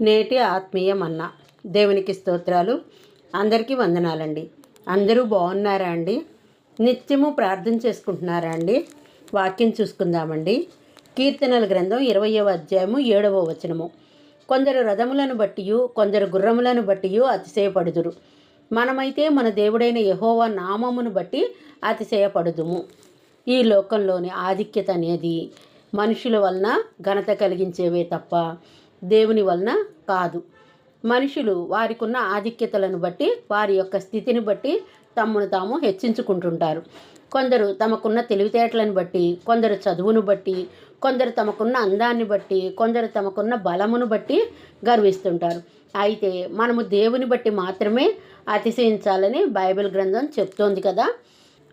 నేటి ఆత్మీయ మన్న దేవునికి స్తోత్రాలు. అందరికీ వందనాలండి. అందరూ బాగున్నారా అండి? నిత్యము ప్రార్థన చేసుకుంటున్నారా అండి? వాక్యం చూసుకుందామండి. కీర్తనల గ్రంథం ఇరవయవ అధ్యాయము ఏడవ వచనము. కొందరు రథములను బట్టియు కొందరు గుర్రములను బట్టియు అతిశయపడుదురు. మనమైతే మన దేవుడైన యహోవా నామమును బట్టి అతిశయపడుదుము. ఈ లోకంలోని ఆధిక్యత అనేది మనుషుల వలన ఘనత కలిగించేవే తప్ప దేవుని వలన కాదు. మనుషులు వారికున్న ఆధిక్యతలను బట్టి వారి యొక్క స్థితిని బట్టి తమను తాము హెచ్చించుకుంటుంటారు. కొందరు తమకున్న తెలివితేటలను బట్టి కొందరు చదువును బట్టి కొందరు తమకున్న అందాన్ని బట్టి కొందరు తమకున్న బలమును బట్టి గర్విస్తుంటారు. అయితే మనము దేవుని బట్టి మాత్రమే అతిశయించాలని బైబిల్ గ్రంథం చెప్తోంది కదా.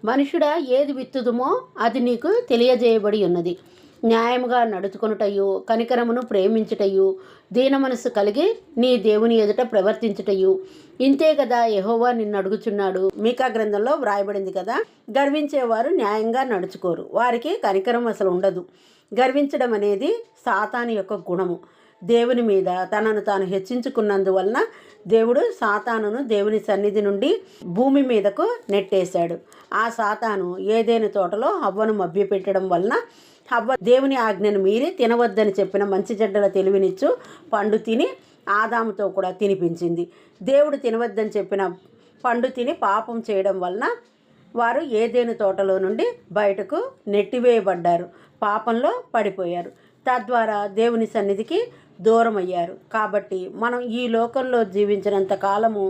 మనుషుడా ఏది విత్తుదుమో అది నీకు తెలియజేయబడి ఉన్నది. న్యాయముగా నడుచుకొనుటయు కనికరమును ప్రేమించుటయు దీన మనస్సు కలిగి నీ దేవుని ఎదుట ప్రవర్తించుటయు. ఇంతే కదా యహోవా నిన్ను అడుగుచున్నాడు మీకా గ్రంథంలో వ్రాయబడింది కదా గర్వించేవారు న్యాయంగా నడుచుకోరు. వారికి కనికరం అసలు ఉండదు. గర్వించడం అనేది సాతాను యొక్క గుణము. దేవుని మీద తనను తాను హెచ్చించుకున్నందువలన దేవుడు సాతానును దేవుని సన్నిధి నుండి భూమి మీదకు నెట్టేశాడు. ఆ సాతాను ఏదేని తోటలో అవ్వను మభ్యపెట్టడం వలన హవ్వ దేవుని ఆజ్ఞను మీరి తినవద్దని చెప్పిన మంచి చెడ్డల తెలివినిచ్చు పండు తిని ఆదాముతో కూడా తినిపించింది. దేవుడు తినవద్దని చెప్పిన పండు తిని పాపం చేయడం వలన వారు ఏదేను తోటలో నుండి బయటకు నెట్టివేయబడ్డారు. పాపంలో పడిపోయారు. తద్వారా దేవుని సన్నిధికి దూరం అయ్యారు కాబట్టి మనం ఈ లోకంలో జీవించినంత కాలము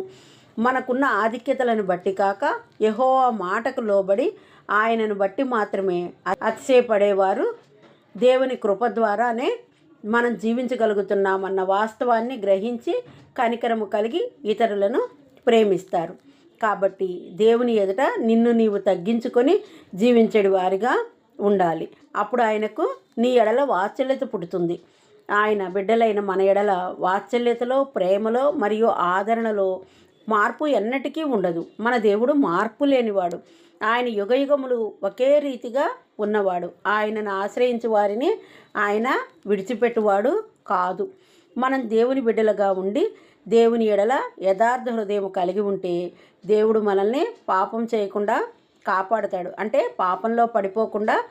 మనకున్న ఆధిక్యతలను బట్టి కాక యహో మాటకు లోబడి ఆయనను బట్టి మాత్రమే అతిశయపడేవారు. దేవుని కృప ద్వారానే మనం జీవించగలుగుతున్నామన్న వాస్తవాన్ని గ్రహించి కనికరము కలిగి ఇతరులను ప్రేమిస్తారు. కాబట్టి దేవుని ఎదుట నిన్ను నీవు తగ్గించుకొని జీవించడి వారిగా ఉండాలి. అప్పుడు ఆయనకు నీ ఎడల వాత్సల్యత పుడుతుంది. ఆయన బిడ్డలైన మన ఎడల వాత్సల్యతలో ప్రేమలో మరియు ఆదరణలో మార్పు ఎన్నటికీ ఉండదు. మన దేవుడు మార్పు లేనివాడు. ఆయన యుగయుగములు ఒకే రీతిగా ఉన్నవాడు. ఆయనను ఆశ్రయించు వారిని ఆయన విడిచిపెట్టువాడు కాదు. మనం దేవుని బిడ్డలుగా ఉండి దేవుని ఎడల యథార్థ హృదయం కలిగి ఉంటే దేవుడు మనల్ని పాపం చేయకుండా కాపాడుతాడు. అంటే పాపంలో పడిపోకుండా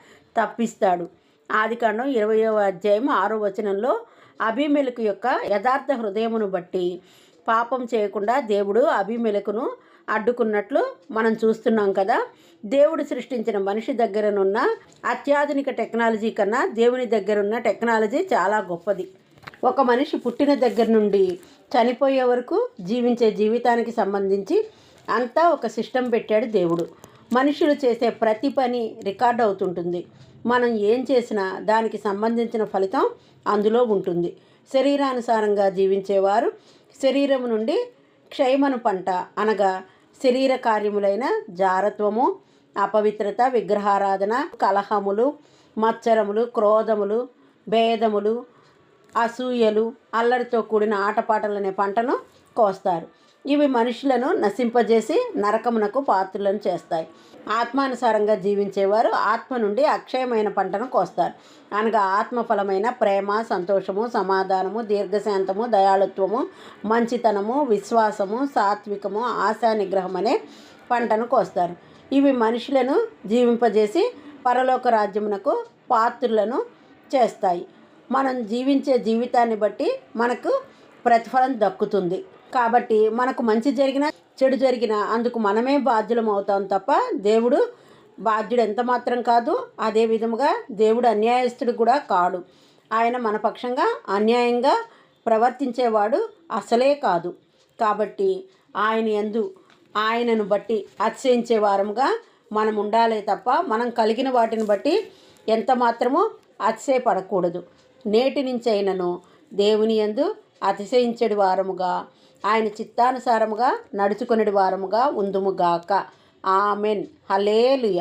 తప్పిస్తాడు. ఆదికాండం ఇరవయో అధ్యాయం ఆరో వచనంలో అభిమెలకు యొక్క యథార్థ హృదయమును బట్టి పాపం చేయకుండా దేవుడు అభిమెలకును అడ్డుకున్నట్లు మనం చూస్తున్నాం కదా. దేవుడు సృష్టించిన మనిషి దగ్గరనున్న అత్యాధునిక టెక్నాలజీ కన్నా దేవుని దగ్గరున్న టెక్నాలజీ చాలా గొప్పది. ఒక మనిషి పుట్టిన దగ్గర నుండి చనిపోయే వరకు జీవించే జీవితానికి సంబంధించి అంతా ఒక సిస్టమ్ పెట్టాడు దేవుడు. మనుషులు చేసే ప్రతి పని రికార్డ్ అవుతుంటుంది. మనం ఏం చేసినా దానికి సంబంధించిన ఫలితం అందులో ఉంటుంది. శరీరానుసారంగా జీవించేవారు శరీరం నుండి క్షయమను పంట అనగా శరీర కార్యములైన జారత్వము అపవిత్రత విగ్రహారాధన కలహములు మచ్చరములు క్రోధములు భేదములు అసూయలు అల్లరితో కూడిన ఆటపాటలనే పంటను కోస్తారు. ఇవి మనుషులను నశింపజేసి నరకమునకు పాత్రులను చేస్తాయి. ఆత్మానుసారంగా జీవించేవారు ఆత్మ నుండి అక్షయమైన పంటను కోస్తారు. అనగా ఆత్మఫలమైన ప్రేమ సంతోషము సమాధానము దీర్ఘశాంతము దయాళుత్వము మంచితనము విశ్వాసము సాత్వికము ఆశా నిగ్రహం అనే పంటను కోస్తారు. ఇవి మనుషులను జీవింపజేసి పరలోక రాజ్యమునకు పాత్రులను చేస్తాయి. మనం జీవించే జీవితాన్ని బట్టి మనకు ప్రతిఫలం దక్కుతుంది. కాబట్టి మనకు మంచి జరిగిన చెడు జరిగిన అందుకు మనమే బాధ్యులం అవుతాం తప్ప దేవుడు బాధ్యుడు ఎంత మాత్రం కాదు. అదే విధముగా దేవుడు అన్యాయస్తుడు కూడా కాడు. ఆయన మన పక్షంగా అన్యాయంగా ప్రవర్తించేవాడు అసలే కాదు. కాబట్టి ఆయన ఎందు ఆయనను బట్టి అతిశయించే వారముగా మనం ఉండాలే తప్ప మనం కలిగిన వాటిని బట్టి ఎంత మాత్రమో అతిశయపడకూడదు. నేటి నుంచి అయినను దేవుని ఎందు అతిశయించడి వారముగా ఆయన చిత్తానుసారముగా నడుచుకునేటి వారముగా ఉందుముగాక ఆమెన్. హలేలుయ